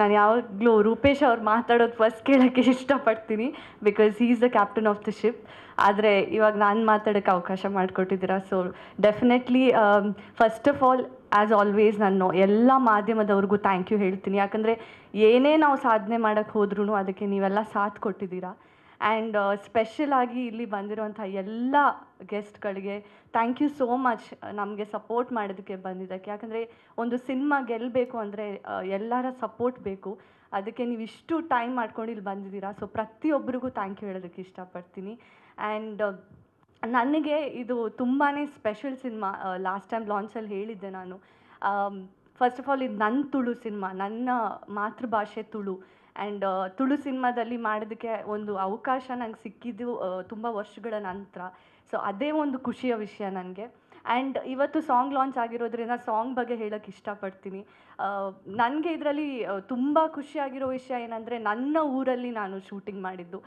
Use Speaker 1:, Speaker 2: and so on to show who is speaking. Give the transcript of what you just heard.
Speaker 1: ನಾನು ಯಾವಾಗಲೂ ರೂಪೇಶ್ ಅವ್ರು ಮಾತಾಡೋದು ಫಸ್ಟ್ ಕೇಳೋಕ್ಕೆ ಇಷ್ಟಪಡ್ತೀನಿ because he is the captain of the ship ಆದರೆ ಇವಾಗ ನಾನು ಮಾತಾಡೋಕ್ಕೆ ಅವಕಾಶ ಮಾಡಿಕೊಟ್ಟಿದ್ದೀರಾ. So definitely first of all as always ನಾನು ಎಲ್ಲ ಮಾಧ್ಯಮದವ್ರಿಗೂ ಥ್ಯಾಂಕ್ ಯು ಹೇಳ್ತೀನಿ. ಯಾಕಂದರೆ ಏನೇ ನಾವು ಸಾಧನೆ ಮಾಡೋಕ್ಕೆ ಹೋದ್ರೂ ಅದಕ್ಕೆ ನೀವೆಲ್ಲ ಸಾಥ್ ಕೊಟ್ಟಿದ್ದೀರಾ. ಆ್ಯಂಡ್ ಸ್ಪೆಷಲ್ ಆಗಿ ಇಲ್ಲಿ ಬಂದಿರುವಂಥ ಎಲ್ಲ ಗೆಸ್ಟ್ಗಳಿಗೆ ಥ್ಯಾಂಕ್ ಯು ಸೋ ಮಚ್ ನಮಗೆ ಸಪೋರ್ಟ್ ಮಾಡೋದಕ್ಕೆ ಬಂದಿದ್ದಕ್ಕೆ. ಯಾಕಂದರೆ ಒಂದು ಸಿನಿಮಾ ಗೆಲ್ಲಬೇಕು ಅಂದರೆ ಎಲ್ಲರ ಸಪೋರ್ಟ್ ಬೇಕು. ಅದಕ್ಕೆ ನೀವು ಇಷ್ಟು ಟೈಮ್ ಮಾಡ್ಕೊಂಡು ಇಲ್ಲಿ ಬಂದಿದ್ದೀರಾ. ಸೊ ಪ್ರತಿಯೊಬ್ಬರಿಗೂ ಥ್ಯಾಂಕ್ ಯು ಹೇಳೋದಕ್ಕೆ ಇಷ್ಟಪಡ್ತೀನಿ. ಆ್ಯಂಡ್ ನನಗೆ ಇದು ತುಂಬಾ ಸ್ಪೆಷಲ್ ಸಿನಿಮಾ ಲಾಸ್ಟ್ ಟೈಮ್ ಲಾಂಚಲ್ಲಿ ಹೇಳಿದ್ದೆ ನಾನು. ಫಸ್ಟ್ ಆಫ್ ಆಲ್ ಇದು ನನ್ನ ತುಳು ಸಿನಿಮಾ ನನ್ನ ಮಾತೃಭಾಷೆ ತುಳು. ಆ್ಯಂಡ್ ತುಳು ಸಿನಿಮಾದಲ್ಲಿ ಮಾಡೋದಕ್ಕೆ ಒಂದು ಅವಕಾಶ ನಂಗೆ ಸಿಕ್ಕಿದ್ದು ತುಂಬ ವರ್ಷಗಳ ನಂತರ. ಸೊ ಅದೇ ಒಂದು ಖುಷಿಯ ವಿಷಯ ನನಗೆ. ಆ್ಯಂಡ್ ಇವತ್ತು ಸಾಂಗ್ ಲಾಂಚ್ ಆಗಿರೋದ್ರಿಂದ ಸಾಂಗ್ ಬಗ್ಗೆ ಹೇಳೋಕ್ಕೆ ಇಷ್ಟಪಡ್ತೀನಿ. ನನಗೆ ಇದರಲ್ಲಿ ತುಂಬ ಖುಷಿಯಾಗಿರೋ ವಿಷಯ ಏನಂದರೆ ನನ್ನ ಊರಲ್ಲಿ ನಾನು ಶೂಟಿಂಗ್ ಮಾಡಿದ್ದು.